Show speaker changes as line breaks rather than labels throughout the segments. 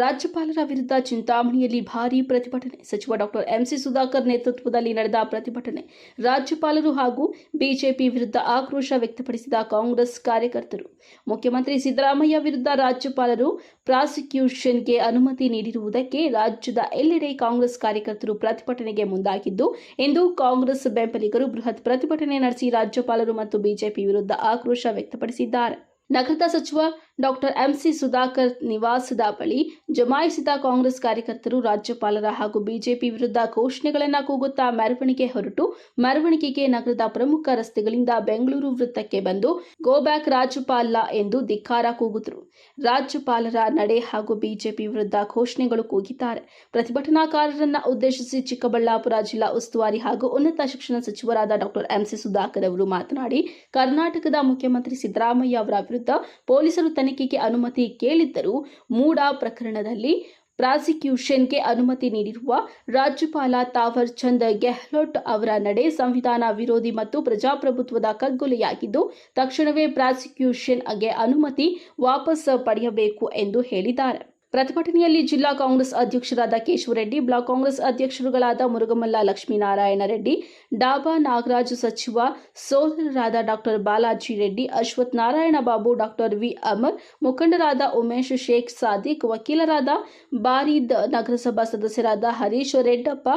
ರಾಜ್ಯಪಾಲರ ವಿರುದ್ಧ ಚಿಂತಾಮಣಿಯಲ್ಲಿ ಭಾರಿ ಪ್ರತಿಭಟನೆ. ಸಚಿವ ಡಾಕ್ಟರ್ ಎಂಸಿ ಸುಧಾಕರ್ ನೇತೃತ್ವದಲ್ಲಿ ನಡೆದ ಪ್ರತಿಭಟನೆ ರಾಜ್ಯಪಾಲರು ಹಾಗೂ ಬಿಜೆಪಿ ವಿರುದ್ಧ ಆಕ್ರೋಶ ವ್ಯಕ್ತಪಡಿಸಿದ ಕಾಂಗ್ರೆಸ್ ಕಾರ್ಯಕರ್ತರು. ಮುಖ್ಯಮಂತ್ರಿ ಸಿದ್ದರಾಮಯ್ಯ ವಿರುದ್ಧ ರಾಜ್ಯಪಾಲರು ಪ್ರಾಸಿಕ್ಯೂಷನ್ಗೆ ಅನುಮತಿ ನೀಡಿರುವುದಕ್ಕೆ ರಾಜ್ಯದ ಎಲ್ಲೆಡೆ ಕಾಂಗ್ರೆಸ್ ಕಾರ್ಯಕರ್ತರು ಪ್ರತಿಭಟನೆಗೆ ಮುಂದಾಗಿದ್ದು, ಇಂದು ಕಾಂಗ್ರೆಸ್ ಬೆಂಬಲಿಗರು ಬೃಹತ್ ಪ್ರತಿಭಟನೆ ನಡೆಸಿ ರಾಜ್ಯಪಾಲರು ಮತ್ತು ಬಿಜೆಪಿ ವಿರುದ್ಧ ಆಕ್ರೋಶ ವ್ಯಕ್ತಪಡಿಸಿದ್ದಾರೆ. ನಗರದ ಸಚಿವ ಡಾಕ್ಟರ್ ಎಂಸಿ ಸುಧಾಕರ್ ನಿವಾಸದ ಬಳಿ ಜಮಾಯಿಸಿದ ಕಾಂಗ್ರೆಸ್ ಕಾರ್ಯಕರ್ತರು ರಾಜ್ಯಪಾಲರ ಹಾಗೂ ಬಿಜೆಪಿ ವಿರುದ್ಧ ಘೋಷಣೆಗಳನ್ನು ಕೂಗುತ್ತಾ ಮೆರವಣಿಗೆ ಹೊರಟು ಮೆರವಣಿಗೆಗೆ ನಗರದ ಪ್ರಮುಖ ರಸ್ತೆಗಳಿಂದ ಬೆಂಗಳೂರು ವೃತ್ತಕ್ಕೆ ಬಂದು ಗೋ ಬ್ಯಾಕ್ ರಾಜ್ಯಪಾಲ ಎಂದು ಧಿಕ್ಕಾರ ಕೂಗಿದರು. ರಾಜ್ಯಪಾಲರ ನಡೆ ಹಾಗೂ ಬಿಜೆಪಿ ವಿರುದ್ಧ ಘೋಷಣೆಗಳು ಕೂಗಿದ್ದಾರೆ. ಪ್ರತಿಭಟನಾಕಾರರನ್ನ ಉದ್ದೇಶಿಸಿ ಚಿಕ್ಕಬಳ್ಳಾಪುರ ಜಿಲ್ಲಾ ಉಸ್ತುವಾರಿ ಹಾಗೂ ಉನ್ನತ ಶಿಕ್ಷಣ ಸಚಿವರಾದ ಡಾಕ್ಟರ್ ಎಂಸಿ ಸುಧಾಕರ್ ಅವರು ಮಾತನಾಡಿ, ಕರ್ನಾಟಕದ ಮುಖ್ಯಮಂತ್ರಿ ಸಿದ್ದರಾಮಯ್ಯ ಅವರ ಪೊಲೀಸರು ತನಿಖೆಗೆ ಅನುಮತಿ ಕೇಳಿದ್ದರೂ ಮೂಡ ಪ್ರಕರಣದಲ್ಲಿ ಪ್ರಾಸಿಕ್ಯೂಷನ್ಗೆ ಅನುಮತಿ ನೀಡಿರುವ ರಾಜ್ಯಪಾಲ ತಾವರ್ ಚಂದ್ ಗೆಹ್ಲೋಟ್ ಅವರ ನಡೆ ಸಂವಿಧಾನ ವಿರೋಧಿ ಮತ್ತು ಪ್ರಜಾಪ್ರಭುತ್ವದ ಕಗ್ಗೊಲೆಯಾಗಿದ್ದು, ತಕ್ಷಣವೇ ಪ್ರಾಸಿಕ್ಯೂಷನ್ಗೆ ಅನುಮತಿ ವಾಪಸ್ ಪಡೆಯಬೇಕು ಎಂದು ಹೇಳಿದ್ದಾರೆ. ಪ್ರತಿಭಟನೆಯಲ್ಲಿ ಜಿಲ್ಲಾ ಕಾಂಗ್ರೆಸ್ ಅಧ್ಯಕ್ಷರಾದ ಕೇಶವರೆಡ್ಡಿ, ಬ್ಲಾಕ್ ಕಾಂಗ್ರೆಸ್ ಅಧ್ಯಕ್ಷರುಗಳಾದ ಮುರುಗಮಲ್ಲ ಲಕ್ಷ್ಮೀನಾರಾಯಣ ರೆಡ್ಡಿ ಡಾಬಾ ನಾಗರಾಜ್ ಸಚಿವ ಸೋದರರಾದ doctor Balaji Reddy, Ashwath Narayana Babu, doctor V Amar, ಮುಖಂಡರಾದ ಉಮೇಶ್ ಶೇಖ್ ಸಾದಿಕ್, ವಕೀಲರಾದ ಬಾರಿದ್ ನಗರಸಭಾ ಸದಸ್ಯರಾದ ಹರೀಶ್ ರೆಡ್ಡಪ್ಪ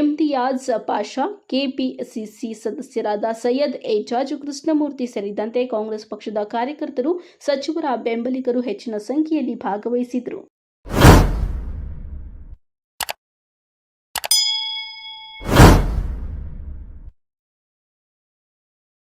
ಇಮ್ತಿಯಾಜ್ ಪಾಷಾ, ಕೆಪಿಸಿಸಿ ಸದಸ್ಯರಾದ ಸೈಯದ್ ಏಜಾಜ್ ಕೃಷ್ಣಮೂರ್ತಿ ಸೇರಿದಂತೆ ಕಾಂಗ್ರೆಸ್ ಪಕ್ಷದ ಕಾರ್ಯಕರ್ತರು, ಸಚಿವರ ಬೆಂಬಲಿಗರು ಹೆಚ್ಚಿನ ಸಂಖ್ಯೆಯಲ್ಲಿ ಭಾಗವಹಿಸಿದರು